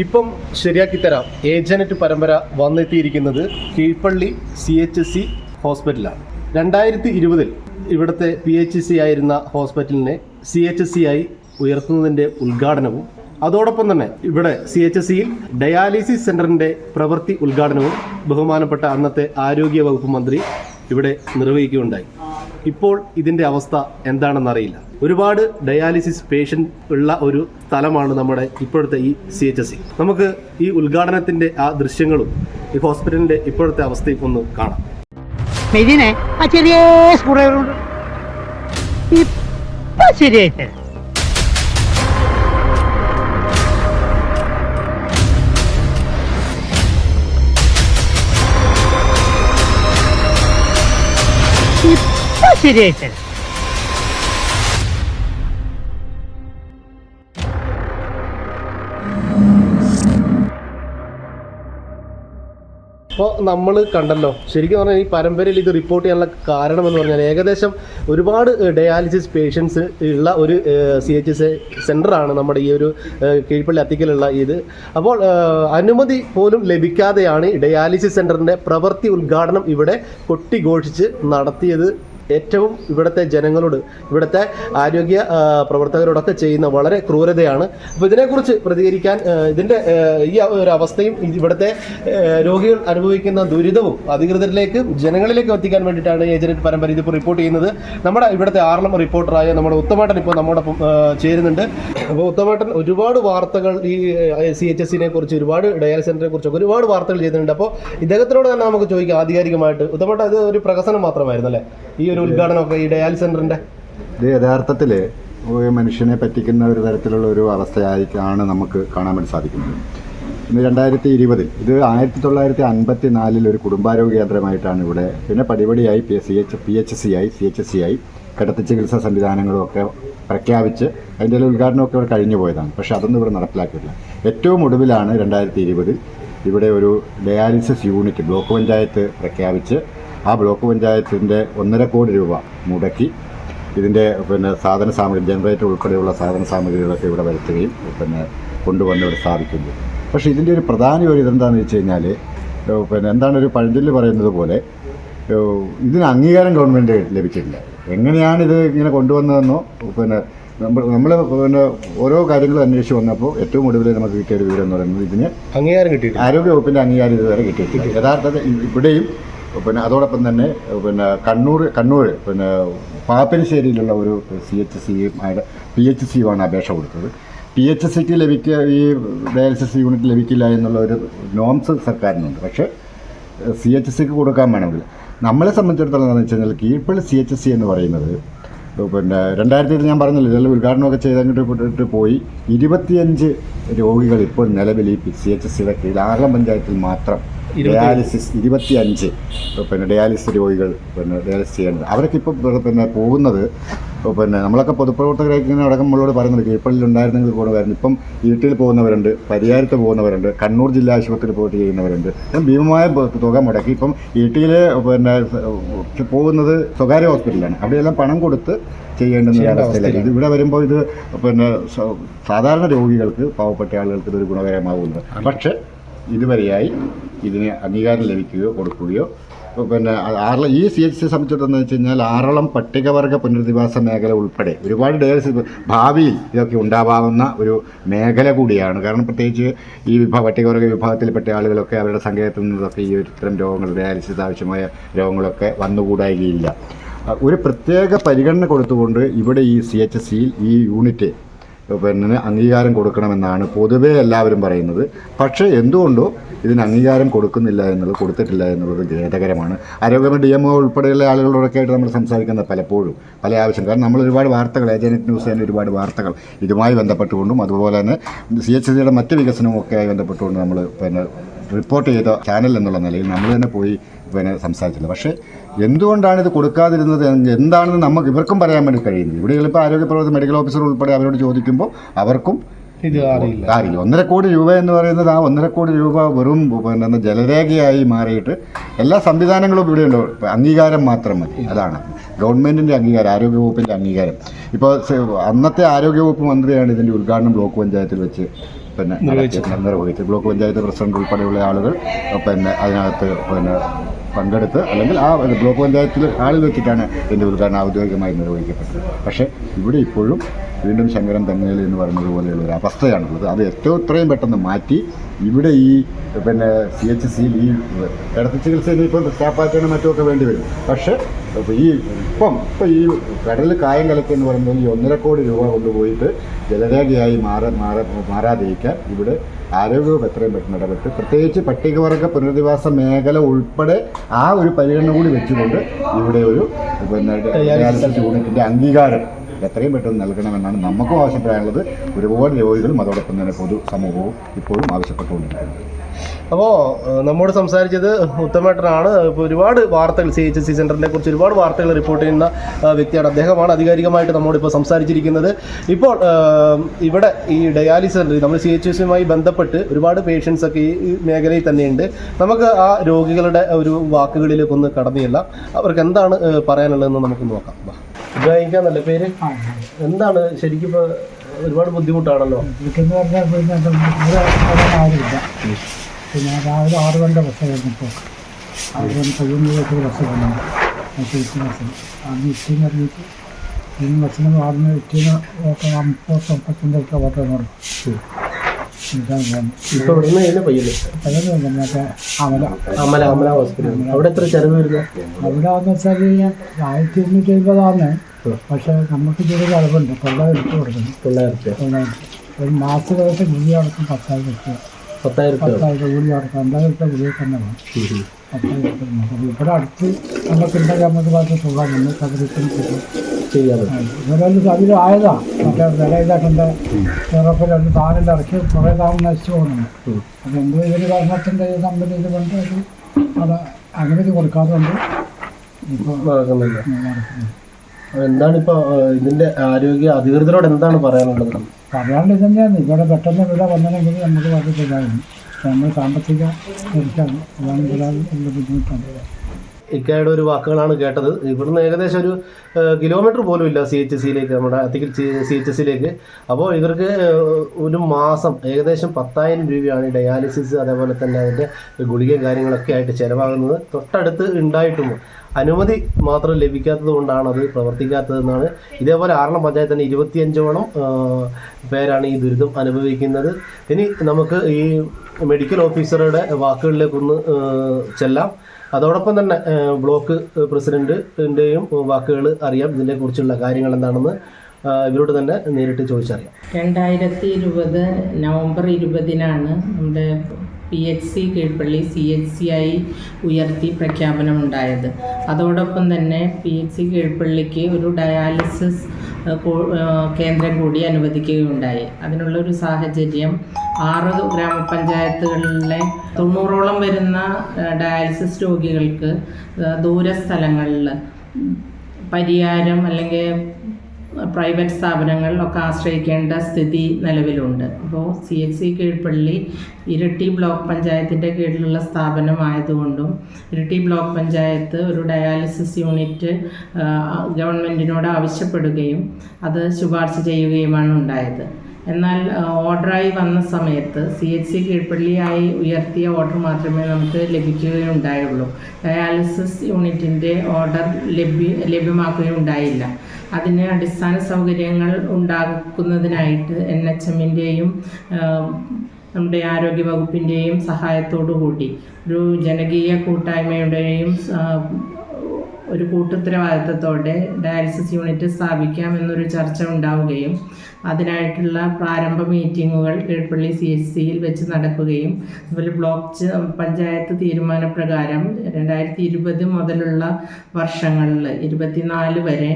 ഇപ്പം ശരിയാക്കി തരാം. ഏജനറ്റ് പരമ്പര വന്നെത്തിയിരിക്കുന്നത് കീഴ്പള്ളി സി എച്ച് സി ഹോസ്പിറ്റലാണ്. രണ്ടായിരത്തി ഇരുപതിൽ ഇവിടുത്തെ പി എച്ച് സി ആയിരുന്ന ഹോസ്പിറ്റലിനെ സി എച്ച് സി ആയി ഉയർത്തുന്നതിന്റെ ഉദ്ഘാടനവും അതോടൊപ്പം തന്നെ ഇവിടെ സി എച്ച് സിയിൽ ഡയാലിസിസ് സെന്ററിന്റെ പ്രവൃത്തി ഉദ്ഘാടനവും ബഹുമാനപ്പെട്ട അന്നത്തെ ആരോഗ്യ വകുപ്പ് മന്ത്രി ഇവിടെ നിർവഹിക്കുകയുണ്ടായി. ഇപ്പോൾ ഇതിന്റെ അവസ്ഥ എന്താണെന്നറിയില്ല ഒരുപാട് ഡയാലിസിസ് പേഷ്യന്റ് ഉള്ള ഒരു സ്ഥലമാണ് നമ്മുടെ ഇപ്പോഴത്തെ ഈ സി എച്ച് എസ് നമുക്ക് ഈ ഉദ്ഘാടനത്തിന്റെ ആ ദൃശ്യങ്ങളും ഈ ഹോസ്പിറ്റലിന്റെ ഇപ്പോഴത്തെ അവസ്ഥയും ഒന്ന് കാണാം. ശരിയായിട്ട് ഇപ്പൊ ശരിയായിട്ട് അപ്പോൾ നമ്മൾ കണ്ടല്ലോ ശരിക്കും പറഞ്ഞാൽ ഈ പരമ്പരയിൽ ഇത് റിപ്പോർട്ട് ചെയ്യാനുള്ള കാരണം എന്ന് പറഞ്ഞാൽ ഏകദേശം ഒരുപാട് ഡയാലിസിസ് പേഷ്യൻസ് ഉള്ള ഒരു സി എച്ച് എസ് സെന്ററാണ് നമ്മുടെ ഈ ഒരു കീഴ്പള്ളി അത്തിക്കലുള്ള ഇത്. അപ്പോൾ അനുമതി പോലും ലഭിക്കാതെയാണ് ഡയാലിസിസ് സെന്ററിന്റെ പ്രവൃത്തി ഉദ്ഘാടനം ഇവിടെ കൊട്ടിഘോഷിച്ച് നടത്തിയത്. ഏറ്റവും ഇവിടുത്തെ ജനങ്ങളോട് ഇവിടുത്തെ ആരോഗ്യ പ്രവർത്തകരോടൊക്കെ ചെയ്യുന്ന വളരെ ക്രൂരതയാണ്. അപ്പോൾ ഇതിനെക്കുറിച്ച് പ്രതികരിക്കാൻ ഇതിന്റെ ഈ ഒരു അവസ്ഥയും ഇവിടുത്തെ രോഗികൾ അനുഭവിക്കുന്ന ദുരിതവും അധികൃതരിലേക്ക് ജനങ്ങളിലേക്ക് എത്തിക്കാൻ വേണ്ടിയിട്ടാണ് ഏജന്റ് പരമ്പര ഇതിപ്പോൾ റിപ്പോർട്ട് ചെയ്യുന്നത്. നമ്മുടെ ഇവിടുത്തെ ആറളം റിപ്പോർട്ടറായ നമ്മുടെ ഉത്തമേട്ടൻ ഇപ്പോൾ നമ്മോടൊപ്പം ചേരുന്നുണ്ട്. അപ്പോൾ ഉത്തമേട്ടൻ ഒരുപാട് വാർത്തകൾ ഈ സി എച്ച് എസിനെ കുറിച്ച് ഒരുപാട് ഡയാലിസ് സെന്ററിനെ കുറിച്ചൊക്കെ ഒരുപാട് വാർത്തകൾ ചെയ്തിട്ടുണ്ട്. അപ്പോൾ ഇദ്ദേഹത്തിനോട് തന്നെ നമുക്ക് ചോദിക്കാം ആധികാരികമായിട്ട്. ഉത്തമേട്ടൻ ഇത് ഒരു പ്രകസനം മാത്രമായിരുന്നു അല്ലേ ഈ ഒരു ഉദ്ഘാടനമൊക്കെ ഈ ഡയാലി സെന്ററിന്റെ? ഇത് യഥാർത്ഥത്തിൽ മനുഷ്യനെ പറ്റിക്കുന്ന ഒരു തരത്തിലുള്ള ഒരു അവസ്ഥയായിട്ടാണ് നമുക്ക് കാണാൻ വേണ്ടി സാധിക്കുന്നത്. ഇന്ന് രണ്ടായിരത്തി ഇരുപതിൽ ഇത് ആയിരത്തി തൊള്ളായിരത്തി അൻപത്തി നാലിൽ ഒരു കുടുംബാരോഗ്യ കേന്ദ്രമായിട്ടാണ് ഇവിടെ പിന്നെ പടിപടിയായി P C H P H C ആയി സി എച്ച് സി ആയി കിടത്തി ചികിത്സാ സംവിധാനങ്ങളും ഒക്കെ പ്രഖ്യാപിച്ച് അതിന്റെ ഉദ്ഘാടനമൊക്കെ ഇവിടെ കഴിഞ്ഞു പോയതാണ്. പക്ഷേ അതൊന്നും ഇവിടെ നടപ്പിലാക്കിയിട്ടില്ല. ഏറ്റവും ഒടുവിലാണ് രണ്ടായിരത്തി ഇരുപതിൽ ഇവിടെ ഒരു ഡയാലിസിസ് യൂണിറ്റ് ബ്ലോക്ക് പഞ്ചായത്ത് പ്രഖ്യാപിച്ച് ആ ബ്ലോക്ക് പഞ്ചായത്തിന്റെ ഒന്നര കോടി രൂപ മുടക്കി ഇതിന്റെ പിന്നെ സാധന സാമഗ്രി ജനറേറ്റർ ഉൾപ്പെടെയുള്ള സാധന സാമഗ്രികളൊക്കെ ഇവിടെ വരുത്തുകയും പിന്നെ കൊണ്ടുവന്ന് ഇവിടെ സ്ഥാപിക്കുന്നത് പക്ഷേ ഇതിന്റെ ഒരു പ്രധാന ഒരു ഇതെന്താണെന്ന് വെച്ച് കഴിഞ്ഞാൽ പിന്നെ എന്താണ് ഒരു പഴഞ്ചൊല്ല് പറയുന്നത് പോലെ ഇതിന് അംഗീകാരം ഗവൺമെന്റ് ലഭിച്ചിട്ടില്ല. എങ്ങനെയാണിത് ഇത് ഇങ്ങനെ കൊണ്ടുവന്നതെന്നോ പിന്നെ നമ്മൾ പിന്നെ ഓരോ കാര്യങ്ങളും അന്വേഷിച്ച് വന്നപ്പോൾ ഏറ്റവും ഒടുവിൽ നമുക്ക് കിട്ടിയ ഒരു വിവരം എന്ന് പറയുന്നത് ഇതിന് അംഗീകാരം കിട്ടിയിട്ടില്ല. ആരോഗ്യവകുപ്പിന്റെ അംഗീകാരം ഇതുവരെ കിട്ടിയിട്ടില്ല. യഥാർത്ഥത്തിൽ ഇവിടെയും പിന്നെ അതോടൊപ്പം തന്നെ പിന്നെ കണ്ണൂർ കണ്ണൂർ പിന്നെ പാപ്പനശ്ശേരിയിലുള്ള ഒരു സി എച്ച് സിയും പി എച്ച് സിയുമാണ് അപേക്ഷ കൊടുത്തത്. പി എച്ച് സിക്ക് ലഭിക്കുക ഈ ഡയാലിസിസ് യൂണിറ്റ് ലഭിക്കില്ല എന്നുള്ള ഒരു നോംസ് സർക്കാരിനുണ്ട്. പക്ഷേ സി എച്ച് സിക്ക് കൊടുക്കാൻ വേണമെങ്കിൽ. നമ്മളെ സംബന്ധിച്ചിടത്തോളം എന്താണെന്ന് വെച്ച് കഴിഞ്ഞാൽ കീഴ്പ്പള്ളി സി എച്ച് സി എന്ന് പറയുന്നത് പിന്നെ രണ്ടായിരത്തി ഞാൻ പറഞ്ഞില്ല ഇതെല്ലാം ഉദ്ഘാടനമൊക്കെ ചെയ്തങ്ങോട്ട് പോയി. ഇരുപത്തിയഞ്ച് രോഗികൾ ഇപ്പോൾ നിലവിൽ ഈ സി എച്ച് സിയുടെ കീഴിൽ ആറളം പഞ്ചായത്തിൽ മാത്രം ഡയാലിസിസ് ഇരുപത്തി അഞ്ച് പിന്നെ ഡയാലിസിസ് രോഗികൾ പിന്നെ ഡയാലിസിസ് ചെയ്യേണ്ടത്. അവരൊക്കെ ഇപ്പം പിന്നെ പോകുന്നത് പിന്നെ നമ്മളൊക്കെ പൊതുപ്രവർത്തകരായി ഇങ്ങനെ അടക്കം നമ്മളോട് പറയുന്നത് കീഴ്പ്പള്ളിയിൽ ഉണ്ടായിരുന്നെങ്കിൽ പോകുന്നവരുണ്ട് ഇപ്പം ഈട്ടിൽ പോകുന്നവരുണ്ട് പരിയാരത്ത് പോകുന്നവരുണ്ട് കണ്ണൂർ ജില്ലാ ആശുപത്രിയിൽ പോയിട്ട് ചെയ്യുന്നവരുണ്ട്. ഞാൻ ഭീമമായ തുക മുടക്കി. ഇപ്പം ഈട്ടിയിൽ പിന്നെ പോകുന്നത് സ്വകാര്യ ഹോസ്പിറ്റലാണ് അവിടെയെല്ലാം പണം കൊടുത്ത് ചെയ്യേണ്ടുന്ന ഒരു അവസ്ഥയിലാണ് ഇത് ഇവിടെ വരുമ്പോൾ ഇത് പിന്നെ സാധാരണ രോഗികൾക്ക് പാവപ്പെട്ട ആളുകൾക്ക് ഇതൊരു ഗുണകരമാകുന്നത് പക്ഷേ ഇതുവരെയായി ഇതിന് അംഗീകാരം ലഭിക്കുകയോ കൊടുക്കുകയോ. പിന്നെ ആറളം ഈ സി എച്ച് സി സംബന്ധിച്ചിടത്തോളം വെച്ച് കഴിഞ്ഞാൽ ആറളം പട്ടികവർഗ പുനരധിവാസ മേഖല ഉൾപ്പെടെ ഒരുപാട് ഡേഴ്സ് ഭാവിയിൽ ഇതൊക്കെ ഉണ്ടാവാവുന്ന ഒരു മേഖല കൂടിയാണ്. കാരണം പ്രത്യേകിച്ച് ഈ വിഭാഗ പട്ടികവർഗ വിഭാഗത്തിൽപ്പെട്ട ആളുകളൊക്കെ അവരുടെ സങ്കേതത്തിൽ നിന്നൊക്കെ ഈ ഒരു ഇത്തരം രോഗങ്ങൾ ഡയാലിസിസ് ആവശ്യമായ രോഗങ്ങളൊക്കെ വന്നുകൂടായികയില്ല. ഒരു പ്രത്യേക പരിഗണന കൊടുത്തുകൊണ്ട് ഇവിടെ ഈ സി എച്ച് സിയിൽ ഈ യൂണിറ്റ് പിന്നെ അംഗീകാരം കൊടുക്കണമെന്നാണ് പൊതുവേ എല്ലാവരും പറയുന്നത്. പക്ഷേ എന്തുകൊണ്ടോ ഇതിന് അംഗീകാരം കൊടുക്കുന്നില്ല എന്നുള്ളത് കൊടുത്തിട്ടില്ല എന്നുള്ളത് ഖേദകരമാണ്. ആരോഗ്യമ ഡി എം ഒ ഉൾപ്പെടെയുള്ള ആളുകളോടൊക്കെ ആയിട്ട് നമ്മൾ സംസാരിക്കുന്നത് പലപ്പോഴും പല ആവശ്യം. കാരണം നമ്മൾ ഒരുപാട് വാർത്തകൾ ഏജനറ്റ് ന്യൂസ് തന്നെ ഒരുപാട് വാർത്തകൾ ഇതുമായി ബന്ധപ്പെട്ടുകൊണ്ടും അതുപോലെ തന്നെ സി എച്ച് സിയുടെ മറ്റ് വികസനവും ആയി ബന്ധപ്പെട്ടുകൊണ്ട് നമ്മൾ പിന്നെ റിപ്പോർട്ട് ചെയ്ത ചാനൽ എന്നുള്ള നിലയിൽ നമ്മൾ തന്നെ പോയി പിന്നെ സംസാരിച്ചില്ല. പക്ഷേ എന്തുകൊണ്ടാണ് ഇത് കൊടുക്കാതിരുന്നത്? എന്താണെന്ന് നമുക്ക് ഇവർക്കും പറയാൻ വേണ്ടി കഴിയുന്നത് ഇവിടെ ചിലപ്പോൾ ആരോഗ്യ പ്രവർത്തക മെഡിക്കൽ ഓഫീസർ ഉൾപ്പെടെ അവരോട് ചോദിക്കുമ്പോൾ അവർക്കും ഇത് അറിയില്ല. അറിയില്ല ഒന്നര കോടി രൂപ എന്ന് പറയുന്നത് ആ ഒന്നര കോടി രൂപ വെറും പിന്നെ ജലരേഖയായി മാറിയിട്ട് എല്ലാ സംവിധാനങ്ങളും ഇവിടെ ഉണ്ട്. അംഗീകാരം മാത്രം മതി. അതാണ്. ഗവൺമെന്റിന്റെ അംഗീകാരം ആരോഗ്യവകുപ്പിന്റെ അംഗീകാരം. ഇപ്പോൾ അന്നത്തെ ആരോഗ്യവകുപ്പ് മന്ത്രിയാണ് ഇതിന്റെ ഉദ്ഘാടനം ബ്ലോക്ക് പഞ്ചായത്തിൽ വെച്ച് പിന്നെ നിർവഹിച്ചത്. നിർവഹിച്ചു ബ്ലോക്ക് പഞ്ചായത്ത് പ്രസിഡന്റ് ഉൾപ്പെടെയുള്ള ആളുകൾ പിന്നെ അതിനകത്ത് പിന്നെ പങ്കെടുത്ത് അല്ലെങ്കിൽ ആ ബ്ലോക്ക് പഞ്ചായത്തിൽ ആളുകൾ വെച്ചിട്ടാണ് ഇതിന്റെ ഉദ്ഘാടനം ഔദ്യോഗികമായി നിർവഹിക്കപ്പെട്ടത്. പക്ഷേ ഇവിടെ ഇപ്പോഴും വീണ്ടും ശങ്കരൻ തെങ്ങേൽ എന്ന് പറയുന്നത് പോലെയുള്ള ഒരു അവസ്ഥയാണുള്ളത്. അത് ഏറ്റവും ഇത്രയും പെട്ടെന്ന് മാറ്റി ഇവിടെ ഈ പിന്നെ സി എച്ച് സിയിൽ ഈ കിടത്തി ചികിത്സയിൽ ഇപ്പോൾ സ്റ്റാഫാറ്റാണ് മറ്റുമൊക്കെ വേണ്ടി വരും. പക്ഷേ അപ്പോൾ ഈ ഇപ്പം ഇപ്പം ഈ കടലിൽ കായം കലക്കി എന്ന് പറയുന്നത് ഈ ഒന്നര കോടി രൂപ കൊണ്ടുപോയിട്ട് ജലരേഖയായി മാറ മാറ മാറാതിരിക്കാൻ ഇവിടെ ആരോഗ്യവും എത്രയും പെട്ടെന്ന് ഇടപെട്ട് പ്രത്യേകിച്ച് പട്ടികവർഗ പുനരധിവാസ മേഖല ഉൾപ്പെടെ ആ ഒരു പരിഗണന കൂടി വെച്ചുകൊണ്ട് ഇവിടെ ഒരു പിന്നെ യൂണിറ്റിന്റെ അംഗീകാരം എത്രയും പെട്ടെന്ന് നൽകണമെന്നാണ് നമുക്കും ആവശ്യപ്പെടാനുള്ളത്. ഒരുപാട് രോഗികളും അതോടൊപ്പം തന്നെ പൊതു സമൂഹവും ഇപ്പോഴും ആവശ്യപ്പെട്ടുകൊണ്ടിരിക്കുന്നത്. അപ്പോൾ നമ്മോട് സംസാരിച്ചത് ഉത്തമേട്ടനാണ്. ഇപ്പോൾ ഒരുപാട് വാർത്തകൾ സി എച്ച് സി സെന്ററിനെ കുറിച്ച് ഒരുപാട് വാർത്തകൾ റിപ്പോർട്ട് ചെയ്യുന്ന വ്യക്തിയാണ് അദ്ദേഹമാണ്. ആധികാരികമായിട്ട് നമ്മോട് ഇപ്പോൾ സംസാരിച്ചിരിക്കുന്നത്. ഇപ്പോൾ ഇവിടെ ഈ ഡയാലിസിസ് സെന്റർ നമ്മൾ സി എച്ച് എസുമായി ബന്ധപ്പെട്ട് ഒരുപാട് പേഷ്യൻസ് ഒക്കെ ഈ മേഖലയിൽ തന്നെയുണ്ട്. നമുക്ക് ആ രോഗികളുടെ ഒരു വാക്കുകളിലേക്കൊന്ന് കടന്നില്ല. അവർക്ക് എന്താണ് പറയാനുള്ളതെന്ന് നമുക്ക് നോക്കാം. വാ. ഇബ്രാഹിക്കാന്നല്ലേ പേര് എന്താണ് ശരിക്കും ഇപ്പൊ ഒരുപാട് ബുദ്ധിമുട്ടാണല്ലോ? വീട്ടിൽ പറഞ്ഞാൽ പിന്നെ ഇവിടെ വരാൻ ആരുമില്ല. പിന്നെ രാവിലെ ആറ് മണിന്റെ ബസ് കഴിഞ്ഞപ്പോൾ ആറ് മണി പതിനൊന്ന് ബസ് വന്നു മറ്റേ ബസ് അന്ന് ഇറ്റീന്ന് ഇറങ്ങിയിട്ട് ഇന്ന് ബസ്സിന് ആടുന്ന ഇറ്റീന്ന് ഓട്ടം മുപ്പത് മുപ്പത്തഞ്ച് ഒക്കെ ഓട്ടോ എന്ന് പറഞ്ഞു ഇവിടെ നിന്ന് തന്നെ പയ്യല്ലേ? മറ്റേ അമല. അമല അമല ഹോസ്പിറ്റൽ അവിടെ എത്ര ചെലവ് വരുന്നത് അവിടെ എന്ന് വെച്ചാൽ ആയിരത്തി എണ്ണൂറ്റി എഴുപതാണ് പക്ഷെ നമുക്ക് ചെറിയൊരു അളവുണ്ട് തൊള്ളായിരം എടുത്ത് കൊടുക്കുന്നു തൊള്ളായിരം രൂപ തൊള്ളായിരം ഒരു മാസം ദിവസം ഗുളി അടക്കം പത്തായിരം രൂപ. പത്തായിരം രൂപ പത്തായിരം ഗുളി അടക്കം. രണ്ടായിരം രൂപ ഗുളിക തന്നെ വേണം. പത്തായിരം രൂപ. ഇവിടെ അടുത്ത് നമുക്കുണ്ടെങ്കിൽ നമുക്ക് ഭാഗത്ത് സുഖം നിന്ന് കബരിക്കും ഇവരൊരു അതിൽ ആയതാ. മറ്റേ വില ഇതാക്കണ്ട ചെറുപ്പം രണ്ട് താരം ഇറക്കി കുറേ താരം നശിച്ചു പോകുന്നുണ്ട്. അത് എന്തോ ഇതൊരു കാരണത്തിന്റെ കമ്പനി ഇത് കൊണ്ട് അത് അത് അനുമതി കൊടുക്കാറുണ്ട്. ഇപ്പോൾ നടക്കുന്നില്ല. എന്താണ് ഇപ്പൊ ഇതിന്റെ ആരോഗ്യ അധികൃതരോട് എന്താണ് പറയാനുള്ളത്? പറയാണ്ട് തന്നെയാണ്. ഇവിടെ പെട്ടെന്ന് ഇവിടെ വന്നില്ലെങ്കിൽ നമുക്ക് ബാധിച്ചില്ലായിരുന്നു നമ്മൾ സാമ്പത്തിക അതാണ് ഉള്ള ബുദ്ധിമുട്ടാണ്. ഇക്കയുടെ ഒരു വാക്കുകളാണ് കേട്ടത്. ഇവിടുന്ന് ഏകദേശം ഒരു കിലോമീറ്റർ പോലും ഇല്ല സി എച്ച് സിയിലേക്ക് നമ്മുടെ അത്തിക്കൽ സി എച്ച് സിയിലേക്ക് അപ്പോൾ ഇവർക്ക് ഒരു മാസം ഏകദേശം പത്തായിരം രൂപയാണ് ഡയാലിസിസ് അതേപോലെ തന്നെ അതിന്റെ ഗുളികയും കാര്യങ്ങളൊക്കെ ആയിട്ട് ചിലവാകുന്നത്. തൊട്ടടുത്ത് ഉണ്ടായിട്ടും അനുമതി മാത്രം ലഭിക്കാത്തത് കൊണ്ടാണ് അത് പ്രവർത്തിക്കാത്തതെന്നാണ്. ഇതേപോലെ ആറളം പഞ്ചായത്ത് തന്നെ ഇരുപത്തിയഞ്ചോളം പേരാണ് ഈ ദുരിതം അനുഭവിക്കുന്നത്. ഇനി നമുക്ക് ഈ മെഡിക്കൽ ഓഫീസറുടെ വാക്കുകളിലേക്കൊന്ന് ചെല്ലാം. അതോടൊപ്പം തന്നെ ബ്ലോക്ക് പ്രസിഡന്റിന്റെയും വാക്കുകൾ അറിയാം. ഇതിനെക്കുറിച്ചുള്ള കാര്യങ്ങൾ എന്താണെന്ന് ഇവരോട് തന്നെ നേരിട്ട് ചോദിച്ചറിയാം. രണ്ടായിരത്തി ഇരുപത് നവംബർ ഇരുപതിനാണ് നമ്മുടെ P H C Keezhpally C H C ആയി ഉയർത്തി പ്രഖ്യാപനമുണ്ടായത്. അതോടൊപ്പം തന്നെ പി എച്ച് സി കീഴ്പള്ളിക്ക് ഒരു ഡയാലിസിസ് കേന്ദ്രം കൂടി അനുവദിക്കുകയുണ്ടായി. അതിനുള്ള ഒരു സാഹചര്യം ആറ് ഗ്രാമപഞ്ചായത്തുകളിലെ തൊണ്ണൂറോളം വരുന്ന ഡയാലിസിസ് രോഗികൾക്ക് ദൂരസ്ഥലങ്ങളിൽ പരിയാരം അല്ലെങ്കിൽ പ്രൈവറ്റ് സ്ഥാപനങ്ങളിലൊക്കെ ആശ്രയിക്കേണ്ട സ്ഥിതി നിലവിലുണ്ട്. അപ്പോൾ സി എച്ച് സി കീഴ്പള്ളി ഇരട്ടി ബ്ലോക്ക് പഞ്ചായത്തിന്റെ കീഴിലുള്ള സ്ഥാപനമായതുകൊണ്ടും ഇരട്ടി ബ്ലോക്ക് പഞ്ചായത്ത് ഒരു ഡയാലിസിസ് യൂണിറ്റ് ഗവൺമെന്റിനോട് ആവശ്യപ്പെടുകയും അത് ശുപാർശ ചെയ്യുകയുമാണ് ഉണ്ടായത്. എന്നാൽ ഓർഡറായി വന്ന സമയത്ത് സി എച്ച് സി കീഴ്പള്ളിയായി ഉയർത്തിയ ഓർഡർ മാത്രമേ നമുക്ക് ലഭിക്കുകയുണ്ടായുള്ളൂ. ഡയാലിസിസ് യൂണിറ്റിന്റെ ഓർഡർ ലഭ്യ ലഭ്യമാക്കുകയുണ്ടായില്ല. അതിന് അടിസ്ഥാന സൗകര്യങ്ങൾ ഉണ്ടാക്കുന്നതിനായിട്ട് എൻ എച്ച് എമ്മിന്റെയും നമ്മുടെ ആരോഗ്യ വകുപ്പിന്റെയും സഹായത്തോടു കൂടി ഒരു ജനകീയ കൂട്ടായ്മയുടെയും ഒരു കൂട്ടുത്തരവാദിത്തത്തോടെ ഡയാലിസിസ് യൂണിറ്റ് സ്ഥാപിക്കാം എന്നൊരു ചർച്ച ഉണ്ടാവുകയും അതിനായിട്ടുള്ള പ്രാരംഭ മീറ്റിങ്ങുകൾ കീഴ്പള്ളി സി എച്ച് സിയിൽ വെച്ച് നടക്കുകയും അതുപോലെ ബ്ലോക്ക് പഞ്ചായത്ത് തീരുമാനപ്രകാരം രണ്ടായിരത്തി ഇരുപത് മുതലുള്ള വർഷങ്ങളിൽ ഇരുപത്തിനാല് വരെ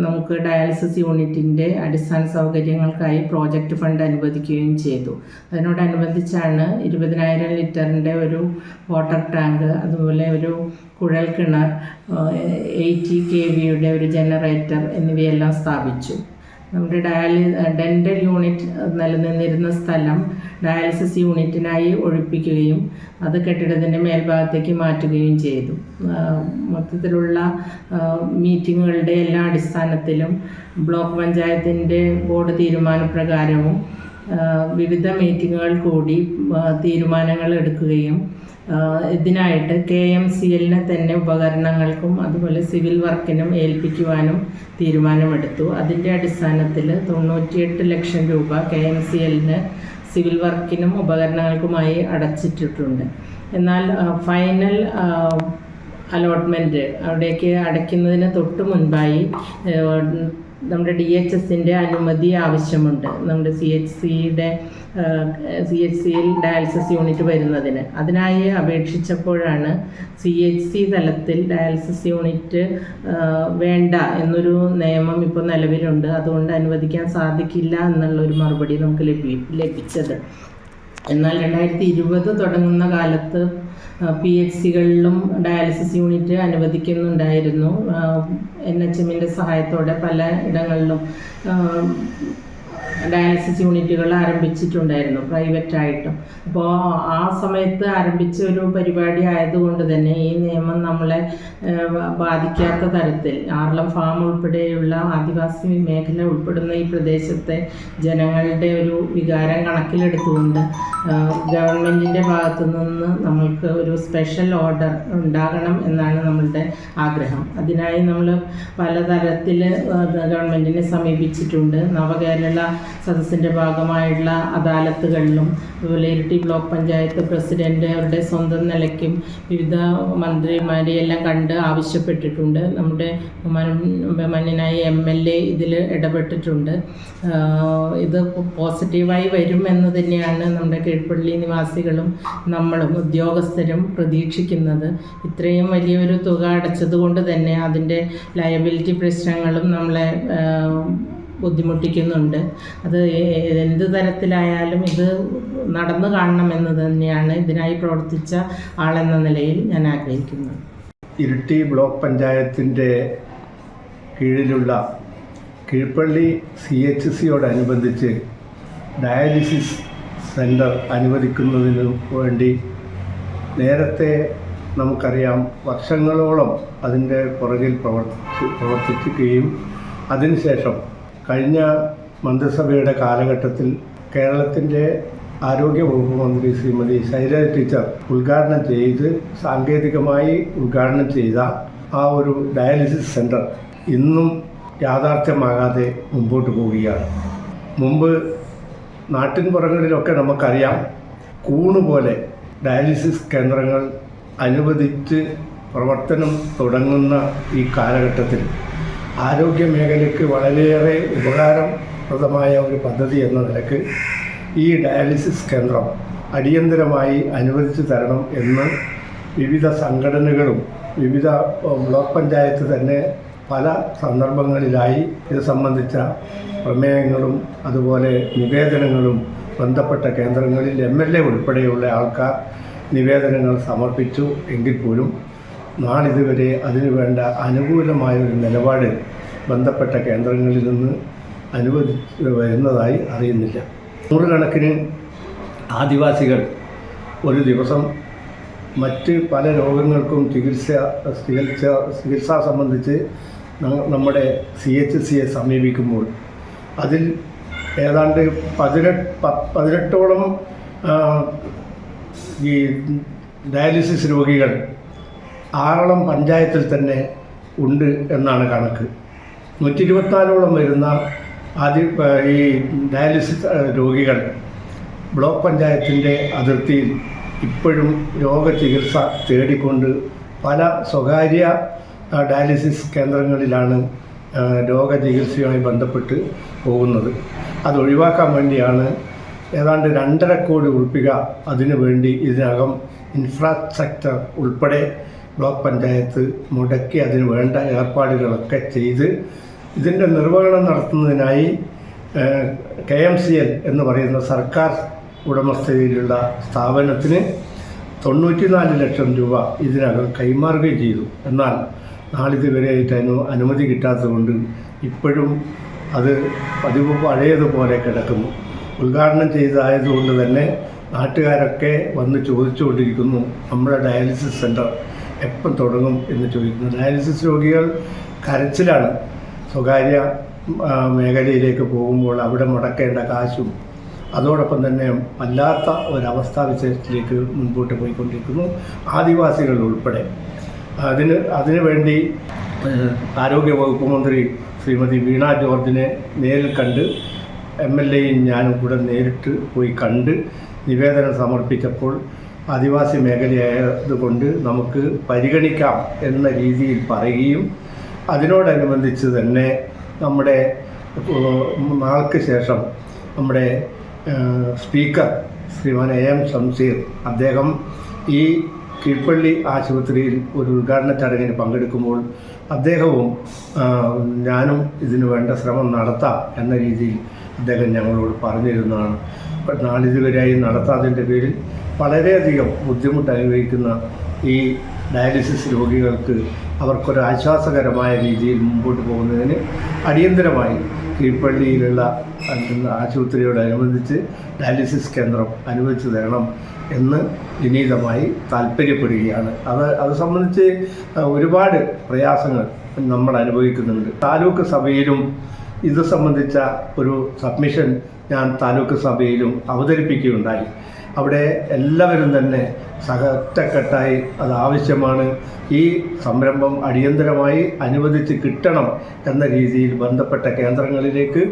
നമുക്ക് ഡയാലിസിസ് യൂണിറ്റിന്റെ അടിസ്ഥാന സൗകര്യങ്ങൾക്കായി പ്രോജക്റ്റ് ഫണ്ട് അനുവദിക്കുകയും ചെയ്തു. അതിനോടനുബന്ധിച്ചാണ് ഇരുപതിനായിരം ലിറ്ററിന്റെ ഒരു വാട്ടർ ടാങ്ക് അതുപോലെ ഒരു കുഴൽ കിണർ എയ്റ്റി കെ വിയുടെ ഒരു ജനറേറ്റർ എന്നിവയെല്ലാം സ്ഥാപിച്ചു. നമ്മുടെ ഡയാലി ഡെന്റൽ യൂണിറ്റ് നിലനിന്നിരുന്ന സ്ഥലം ഡയാലിസിസ് യൂണിറ്റിനായി ഒഴിപ്പിക്കുകയും അത് കെട്ടിടത്തിന്റെ മേൽഭാഗത്തേക്ക് മാറ്റുകയും ചെയ്തു. മൊത്തത്തിലുള്ള മീറ്റിങ്ങുകളുടെ എല്ലാ അടിസ്ഥാനത്തിലും ബ്ലോക്ക് പഞ്ചായത്തിന്റെ ബോർഡ് തീരുമാനപ്രകാരവും വിവിധ മീറ്റിങ്ങുകൾ കൂടി തീരുമാനങ്ങൾ എടുക്കുകയും ഇതിനായിട്ട് കെ എം സി എല്ലിനെ തന്നെ ഉപകരണങ്ങൾക്കും അതുപോലെ സിവിൽ വർക്കിനും ഏൽപ്പിക്കുവാനും തീരുമാനമെടുത്തു. അതിന്റെ അടിസ്ഥാനത്തിൽ തൊണ്ണൂറ്റിയെട്ട് ലക്ഷം രൂപ കെ എം സി എല്ലിന് സിവിൽ വർക്കിനും ഉപകരണങ്ങൾക്കുമായി അടച്ചിട്ടിട്ടുണ്ട്. എന്നാൽ ഫൈനൽ അലോട്ട്മെന്റ് അവിടേക്ക് അടയ്ക്കുന്നതിന് തൊട്ട് മുൻപായി നമ്മുടെ ഡി എച്ച് എസിന്റെ അനുമതി ആവശ്യമുണ്ട്. നമ്മുടെ സി എച്ച് സിയുടെ സി എച്ച് സിയിൽ ഡയാലിസിസ് യൂണിറ്റ് വരുന്നതിന്. അതിനായി അപേക്ഷിച്ചപ്പോഴാണ് സി എച്ച് സി തലത്തിൽ ഡയാലിസിസ് യൂണിറ്റ് വേണ്ട എന്നൊരു നിയമം ഇപ്പോൾ നിലവിലുണ്ട്. അതുകൊണ്ട് അനുവദിക്കാൻ സാധിക്കില്ല എന്നുള്ളൊരു മറുപടി നമുക്ക് ലഭി ലഭിച്ചത്. എന്നാൽ രണ്ടായിരത്തി ഇരുപത് തുടങ്ങുന്ന കാലത്ത് പി എച്ച് സികളിലും ഡയാലിസിസ് യൂണിറ്റ് അനുവദിക്കുന്നുണ്ടായിരുന്നു. എൻ എച്ച് എമ്മിന്റെ സഹായത്തോടെ പല ഇടങ്ങളിലും ഡയാലിസിസ് യൂണിറ്റുകൾ ആരംഭിച്ചിട്ടുണ്ടായിരുന്നു പ്രൈവറ്റ് ആയിട്ടും അപ്പോൾ ആ സമയത്ത് ആരംഭിച്ച ഒരു പരിപാടി ആയതുകൊണ്ട് തന്നെ ഈ നിയമം നമ്മളെ ബാധിക്കാത്ത തരത്തിൽ ആർലം ഫാം ഉൾപ്പെടെയുള്ള ആദിവാസി മേഖല ഉൾപ്പെടുന്ന ഈ പ്രദേശത്തെ ജനങ്ങളുടെ ഒരു വികാരം കണക്കിലെടുത്തുകൊണ്ട് ഗവൺമെന്റിന്റെ ഭാഗത്തു നിന്ന് നമ്മൾക്ക് ഒരു സ്പെഷ്യൽ ഓർഡർ ഉണ്ടാകണം എന്നാണ് നമ്മളുടെ ആഗ്രഹം. അതിനായി നമ്മൾ പലതരത്തിൽ ഗവൺമെന്റിനെ സമീപിച്ചിട്ടുണ്ട്. നവകേരള സദസ്സിന്റെ ഭാഗമായുള്ള അദാലത്തുകളിലും അതുപോലെ ഇരിട്ടി ബ്ലോക്ക് പഞ്ചായത്ത് പ്രസിഡന്റ് അവരുടെ സ്വന്തം നിലയ്ക്കും വിവിധ മന്ത്രിമാരെയെല്ലാം കണ്ട് ആവശ്യപ്പെട്ടിട്ടുണ്ട്. നമ്മുടെ ബഹുമാനം- മാന്യനായ എം എൽ എ ഇതിൽ ഇടപെട്ടിട്ടുണ്ട്. ഇത് പോസിറ്റീവായി വരും എന്ന് തന്നെയാണ് നമ്മുടെ കീഴ്പള്ളി നിവാസികളും നമ്മളും ഉദ്യോഗസ്ഥരും പ്രതീക്ഷിക്കുന്നത്. ഇത്രയും വലിയൊരു തുക അടച്ചത് കൊണ്ട് തന്നെ അതിന്റെ ലയബിലിറ്റി പ്രശ്നങ്ങളും നമ്മളെ ബുദ്ധിമുട്ടിക്കുന്നുണ്ട്. അത് എന്ത് തരത്തിലായാലും ഇത് നടന്നു കാണണമെന്ന് തന്നെയാണ് ഇതിനായി പ്രവർത്തിച്ച ആളെന്ന നിലയിൽ ഞാൻ ആഗ്രഹിക്കുന്നത്. ഇരിട്ടി ബ്ലോക്ക് പഞ്ചായത്തിന്റെ കീഴിലുള്ള കീഴ്പള്ളി സി എച്ച് സിയോടനുബന്ധിച്ച് ഡയാലിസിസ് സെന്റർ അനുവദിക്കുന്നതിന് വേണ്ടി നേരത്തെ നമുക്കറിയാം വർഷങ്ങളോളം അതിന്റെ പുറകിൽ പ്രവർത്തിച്ച് പ്രവർത്തിക്കുകയും അതിനുശേഷം കഴിഞ്ഞ മന്ത്രിസഭയുടെ കാലഘട്ടത്തിൽ കേരളത്തിന്റെ ആരോഗ്യ വകുപ്പ് മന്ത്രി ശ്രീമതി ശൈലജ ടീച്ചർ ഉദ്ഘാടനം ചെയ്ത് സാങ്കേതികമായി ഉദ്ഘാടനം ചെയ്ത ആ ഒരു ഡയാലിസിസ് സെന്റർ ഇന്നും യാഥാർത്ഥ്യമാകാതെ മുമ്പോട്ട് പോവുകയാണ്. മുമ്പ് നാട്ടിൻ പുറങ്ങളിലൊക്കെ നമുക്കറിയാം കൂണുപോലെ ഡയാലിസിസ് കേന്ദ്രങ്ങൾ അനുവദിച്ച് പ്രവർത്തനം തുടങ്ങുന്ന ഈ കാലഘട്ടത്തിൽ ആരോഗ്യ മേഖലയ്ക്ക് വളരെയേറെ ഉപകാരപ്രദമായ ഒരു പദ്ധതി എന്ന നിലയ്ക്ക് ഈ ഡയാലിസിസ് കേന്ദ്രം അടിയന്തരമായി അനുവദിച്ചു തരണം എന്ന് വിവിധ സംഘടനകളും വിവിധ ബ്ലോക്ക് പഞ്ചായത്ത് തന്നെ പല സന്ദർഭങ്ങളിലായി ഇത് സംബന്ധിച്ച പ്രമേയങ്ങളും അതുപോലെ നിവേദനങ്ങളും ബന്ധപ്പെട്ട കേന്ദ്രങ്ങളിൽ എം എൽ എ ഉൾപ്പെടെയുള്ള ആൾക്കാർ നിവേദനങ്ങൾ സമർപ്പിച്ചു എങ്കിൽ പോലും നാളിതുവരെ അതിനു വേണ്ട അനുകൂലമായ ഒരു നിലപാട് ബന്ധപ്പെട്ട കേന്ദ്രങ്ങളിൽ നിന്ന് അനുവദി വരുന്നതായി അറിയുന്നില്ല. നൂറുകണക്കിന് ആദിവാസികൾ ഒരു ദിവസം മറ്റ് പല രോഗങ്ങൾക്കും ചികിത്സ ചികിത്സ ചികിത്സ സംബന്ധിച്ച് നമ്മുടെ സി എച്ച് സിയെ സമീപിക്കുമ്പോൾ അതിൽ ഏതാണ്ട് പതിനെട്ട് പതിനെട്ടോളം ഈ ഡയാലിസിസ് രോഗികൾ ആറളം പഞ്ചായത്തിൽ തന്നെ ഉണ്ട് എന്നാണ് കണക്ക്. നൂറ്റി ഇരുപത്തിനാലോളം വരുന്ന ആദ്യ ഈ ഡയാലിസിസ് രോഗികൾ ബ്ലോക്ക് പഞ്ചായത്തിന്റെ അതിർത്തിയിൽ ഇപ്പോഴും രോഗചികിത്സ തേടിക്കൊണ്ട് പല സ്വകാര്യ ഡയാലിസിസ് കേന്ദ്രങ്ങളിലാണ് രോഗചികിത്സയുമായി ബന്ധപ്പെട്ട് പോകുന്നത്. അത് ഒഴിവാക്കാൻ വേണ്ടിയാണ് ഏതാണ്ട് രണ്ടര കോടി ഉൾപ്പിക അതിനു വേണ്ടി ഇതിനകം ഇൻഫ്രാസ്ട്രക്ചർ ഉൾപ്പെടെ ബ്ലോക്ക് പഞ്ചായത്ത് മുടക്കി അതിന് വേണ്ട ഏർപ്പാടുകളൊക്കെ ചെയ്ത് ഇതിന്റെ നിർവഹണം നടത്തുന്നതിനായി കെ എം സി എൽ എന്ന് പറയുന്ന സർക്കാർ ഉടമസ്ഥതയിലുള്ള സ്ഥാപനത്തിന് തൊണ്ണൂറ്റിനാല് ലക്ഷം രൂപ ഇതിനകം കൈമാറുകയും ചെയ്തു. എന്നാൽ നാളിതുവരെയായിട്ട് അതിന് അനുമതി കിട്ടാത്തതുകൊണ്ട് ഇപ്പോഴും അത് പതിവ് പഴയതുപോലെ കിടക്കുന്നു. ഉദ്ഘാടനം ചെയ്തതായതുകൊണ്ട് തന്നെ നാട്ടുകാരൊക്കെ വന്ന് ചോദിച്ചുകൊണ്ടിരിക്കുന്നു നമ്മുടെ ഡയാലിസിസ് സെന്റർ എപ്പം തുടങ്ങും എന്ന് ചോദിക്കുന്നു ഡയാലിസിസ് രോഗികൾ കരച്ചിലാണ്. സ്വകാര്യ മേഖലയിലേക്ക് പോകുമ്പോൾ അവിടെ മുടക്കേണ്ട കാശും അതോടൊപ്പം തന്നെ വല്ലാത്ത ഒരവസ്ഥാവിശേഷത്തിലേക്ക് മുൻപോട്ട് പോയിക്കൊണ്ടിരിക്കുന്നു ആദിവാസികൾ ഉൾപ്പെടെ. അതിന് അതിനുവേണ്ടി ഏഹ്, ആരോഗ്യ വകുപ്പ് മന്ത്രി ശ്രീമതി വീണ ജോർജിനെ നേരിൽ കണ്ട് എം എൽ എയും ഞാനും കൂടെ നേരിട്ട് പോയി കണ്ട് നിവേദനം സമർപ്പിച്ചപ്പോൾ ആദിവാസി മേഖലയായതുകൊണ്ട് നമുക്ക് പരിഗണിക്കാം എന്ന രീതിയിൽ പറയുകയും അതിനോടനുബന്ധിച്ച് തന്നെ നമ്മുടെ നാൾക്ക് ശേഷം നമ്മുടെ speaker Shriman A M Shamseer അദ്ദേഹം ഈ കീഴ്പള്ളി ആശുപത്രിയിൽ ഒരു ഉദ്ഘാടന ചടങ്ങിന് പങ്കെടുക്കുമ്പോൾ അദ്ദേഹവും ഞാനും ഇതിനു വേണ്ട ശ്രമം നടത്താം എന്ന രീതിയിൽ അദ്ദേഹം ഞങ്ങളോട് പറഞ്ഞിരുന്നതാണ്. നാളിതുവരെയായി നടത്താതിന്റെ പേരിൽ വളരെയധികം ബുദ്ധിമുട്ട് അനുഭവിക്കുന്ന ഈ ഡയാലിസിസ് രോഗികൾക്ക് അവർക്കൊരു ആശ്വാസകരമായ രീതിയിൽ മുമ്പോട്ട് പോകുന്നതിന് അടിയന്തരമായി കീഴ്പള്ളിയിലുള്ള ആശുപത്രിയോടനുബന്ധിച്ച് ഡയാലിസിസ് കേന്ദ്രം അനുവദിച്ചു തരണം എന്ന് വിനീതമായി താല്പര്യപ്പെടുകയാണ്. അത് അത് സംബന്ധിച്ച് ഒരുപാട് പ്രയാസങ്ങൾ നമ്മൾ അനുഭവിക്കുന്നുണ്ട് താലൂക്ക് സഭയിലും ഇത് സംബന്ധിച്ച ഒരു സബ്മിഷൻ ഞാൻ താലൂക്ക് സഭയിലും അവതരിപ്പിക്കുകയുണ്ടായി. അവിടെ എല്ലാവരും തന്നെ സഹറ്റക്കെട്ടായി അത് ആവശ്യമാണ്. ഈ സംരംഭം അടിയന്തരമായി അനുവദിച്ച് കിട്ടണം എന്ന രീതിയിൽ ബന്ധപ്പെട്ട കേന്ദ്രങ്ങളിലേക്ക്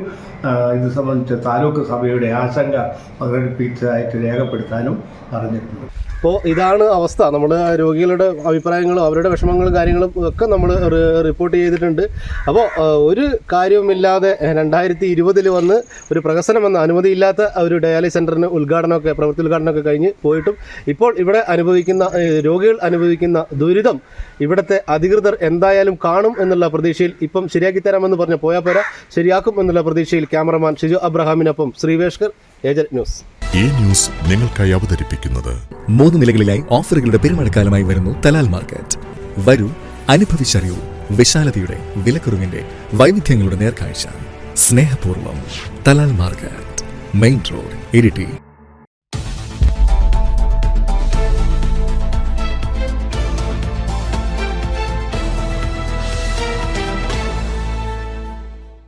ഇത് സംബന്ധിച്ച് താലൂക്ക് സഭയുടെ ആശങ്ക പ്രകടിപ്പിച്ചതായിട്ട് രേഖപ്പെടുത്താനും പറഞ്ഞിട്ടുണ്ട് അപ്പോൾ ഇതാണ് അവസ്ഥ. നമ്മൾ രോഗികളുടെ അഭിപ്രായങ്ങളും അവരുടെ വിഷമങ്ങളും കാര്യങ്ങളും ഒക്കെ നമ്മൾ റിപ്പോർട്ട് ചെയ്തിട്ടുണ്ട്. അപ്പോൾ ഒരു കാര്യവുമില്ലാതെ രണ്ടായിരത്തി ഇരുപതിൽ വന്ന് ഒരു പ്രകസനം വന്ന് അനുമതിയില്ലാത്ത ഒരു ഡയാലിസ് സെന്ററിന് ഉദ്ഘാടനമൊക്കെ പ്രവൃത്തി ഉദ്ഘാടനമൊക്കെ കഴിഞ്ഞ് പോയിട്ടും ഇപ്പോൾ ഇവിടെ അനുഭവിക്കുന്ന രോഗികൾ അനുഭവിക്കുന്ന ദുരിതം ഇവിടുത്തെ അധികൃതർ എന്തായാലും കാണും എന്നുള്ള പ്രതീക്ഷയിൽ ഇപ്പം ശരിയാക്കി തരാമെന്ന് പറഞ്ഞ പോയാൽ പോരാ. ശരിയാക്കും എന്നുള്ള പ്രതീക്ഷയിൽ ക്യാമറമാൻ ഷിജു അബ്രഹാമിനൊപ്പം ശ്രീവേഷ്കർ ഏജന്റ് ന്യൂസ്. ഈ ന്യൂസ് നിങ്ങൾക്കായി അവതരിപ്പിക്കുന്നത്. മൂന്ന് നിലകളിലായി ഓഫറുകളുടെ പെരുമഴക്കാലമായി വരുന്നു തലാൽ മാർക്കറ്റ്. വരൂ അനുഭവിച്ചറിയൂ വിശാലതയുടെ വിലക്കുറവിന്റെ വൈവിധ്യങ്ങളുടെ നേർക്കാഴ്ച. സ്നേഹപൂർവം Talal market. Main road Iritty.